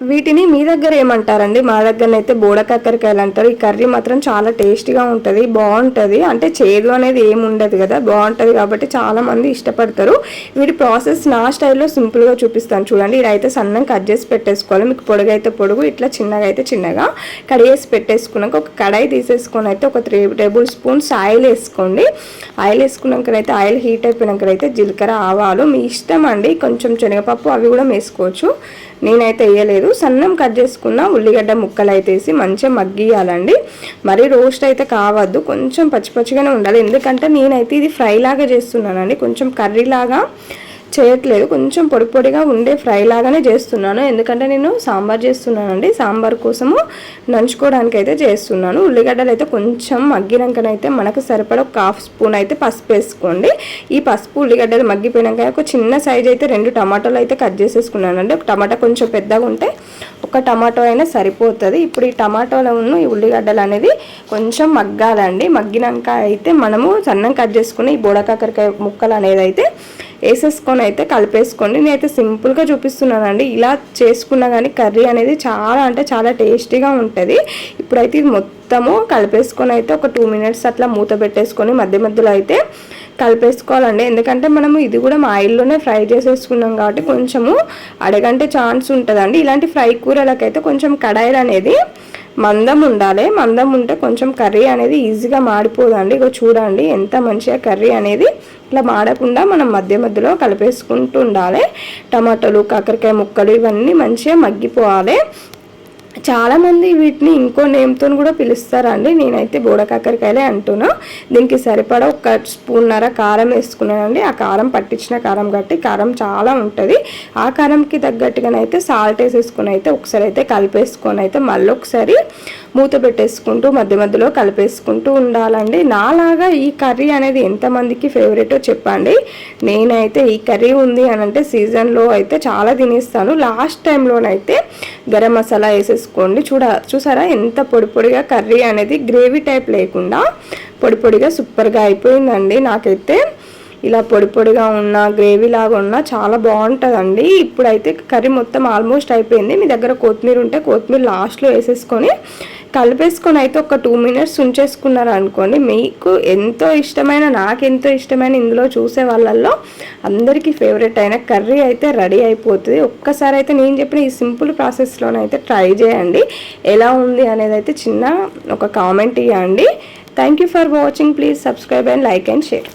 వీటిని మీ దగ్గర ఏమంటారండి? మా దగ్గర అయితే బోడ కాకరకాయలు అంటారు. ఈ కర్రీ మాత్రం చాలా టేస్టీగా ఉంటుంది బాగుంటుంది. అంటే చేదు అనేది ఏమి ఉండదు కదా బాగుంటుంది కాబట్టి చాలామంది ఇష్టపడతారు. వీటి ప్రాసెస్ నా స్టైల్లో సింపుల్గా చూపిస్తాను చూడండి. ఇదైతే సన్నం కట్ చేసి పెట్టేసుకోవాలి. మీకు పొడుగు అయితే పొడుగు ఇట్లా చిన్నగా అయితే చిన్నగా కడిగేసి పెట్టేసుకున్నాక ఒక కడాయి తీసేసుకొని అయితే ఒక త్రీ టేబుల్ స్పూన్స్ ఆయిల్ వేసుకోండి. ఆయిల్ వేసుకున్నాకనైతే ఆయిల్ హీట్ అయిపోయినాకనైతే జీలకర్ర ఆవాలు మీ ఇష్టం అండి. కొంచెం శనగపప్పు అవి కూడా వేసుకోవచ్చు. నేనైతే వేయలేదు. సన్నం కట్ చేసుకున్న ఉల్లిగడ్డ ముక్కలు అయితే వేసి మంచిగా మగ్గియాలండి మరీ రోస్ట్ అయితే కావద్దు. కొంచెం పచ్చి పచ్చిగానే ఉండాలి. ఎందుకంటే నేనైతే ఇది ఫ్రై లాగా చేస్తున్నానండి. కొంచెం కర్రీ లాగా చేయట్లేదు. కొంచెం పొడి పొడిగా ఉండే ఫ్రై లాగానే చేస్తున్నాను. ఎందుకంటే నేను సాంబార్ చేస్తున్నానండి. సాంబార్ కోసము నంచుకోవడానికి అయితే చేస్తున్నాను. ఉల్లిగడ్డలు అయితే కొంచెం మగ్గినాకనైతే మనకు సరిపడ ఒక హాఫ్ స్పూన్ అయితే పసుపు వేసుకోండి. ఈ పసుపు ఉల్లిగడ్డలు మగ్గిపోయినాక ఒక చిన్న సైజ్ అయితే రెండు టమాటాలు అయితే కట్ చేసేసుకున్నానండి. ఒక టమాటా కొంచెం పెద్దగా ఉంటే ఒక టమాటో అయినా సరిపోతుంది. ఇప్పుడు ఈ టమాటోలో ఉన్న ఈ ఉల్లిగడ్డలు అనేది కొంచెం మగ్గాలండి. మగ్గినాక అయితే మనము సన్నం కట్ చేసుకుని ఈ బోడకాకరకాయ ముక్కలు అనేది అయితే వేసేసుకొని అయితే కలిపేసుకోండి. నేనైతే సింపుల్గా చూపిస్తున్నానండి. ఇలా చేసుకున్నా కానీ కర్రీ అనేది చాలా అంటే చాలా టేస్టీగా ఉంటుంది. ఇప్పుడైతే ఇది మొత్తము కలిపేసుకొని అయితే ఒక టూ మినిట్స్ అట్లా మూత పెట్టేసుకొని మధ్య మధ్యలో అయితే కలిపేసుకోవాలండి. ఎందుకంటే మనము ఇది కూడా మా ఆయిల్లోనే ఫ్రై చేసేసుకున్నాం కాబట్టి కొంచెము అడగంటే ఛాన్స్ ఉంటుందండి. ఇలాంటి ఫ్రై కూరలకైతే కొంచెం కడాయిలు అనేది మందం ఉండాలి. మందం ఉంటే కొంచెం కర్రీ అనేది ఈజీగా మాడిపోదండి. ఇక చూడండి ఎంత మంచిగా కర్రీ అనేది ఇట్లా మాడకుండా మనం మధ్య మధ్యలో కలిపేసుకుంటూ ఉండాలి టమాటాలు కాకరకాయ ముక్కలు ఇవన్నీ మంచిగా మగ్గిపోవాలి. చాలామంది వీటిని ఇంకో నేమ్తో కూడా పిలుస్తారండి. నేనైతే బోడ కాకరకాయలే అంటున్నా. దీనికి సరిపడా ఒక స్పూన్నర కారం వేసుకున్నానండి. ఆ కారం పట్టించిన కారం గట్టి కారం చాలా ఉంటుంది. ఆ కారంకి తగ్గట్టుగానైతే సాల్ట్ వేసేసుకుని అయితే ఒకసారి అయితే కలిపేసుకొని అయితే మళ్ళీ ఒకసారి మూత పెట్టేసుకుంటూ మధ్య మధ్యలో కలిపేసుకుంటూ ఉండాలండి. నాలాగా ఈ కర్రీ అనేది ఎంతమందికి ఫేవరెటో చెప్పండి. నేనైతే ఈ కర్రీ ఉంది అని అంటే సీజన్లో అయితే చాలా తినేస్తాను. లాస్ట్ టైంలోనైతే గరం మసాలా వేసేసుకోండి. చూడ చూసారా? ఎంత పొడి పొడిగా కర్రీ అనేది గ్రేవీ టైప్ లేకుండా పొడి పొడిగా సూపర్గా అయిపోయిందండి. నాకైతే ఇలా పొడి పొడిగా ఉన్న గ్రేవీ లాగా ఉన్న చాలా బాగుంటుందండి. ఇప్పుడైతే కర్రీ మొత్తం ఆల్మోస్ట్ అయిపోయింది. మీ దగ్గర కొత్తిమీర ఉంటే కొత్తిమీర లాస్ట్లో వేసేసుకొని కలిపేసుకొని అయితే ఒక టూ మినిట్స్ ఉంచేసుకున్నారు అనుకోండి మీకు ఎంతో ఇష్టమైన నాకు ఎంతో ఇష్టమైన ఇందులో చూసే వాళ్ళల్లో అందరికీ ఫేవరెట్ అయిన కర్రీ అయితే రెడీ అయిపోతుంది. ఒక్కసారి అయితే నేను చెప్పిన ఈ సింపుల్ ప్రాసెస్లోనైతే ట్రై చేయండి. ఎలా ఉంది అనేది అయితే చిన్న ఒక కామెంట్ ఇవ్వండి thank you for watching please subscribe and like and share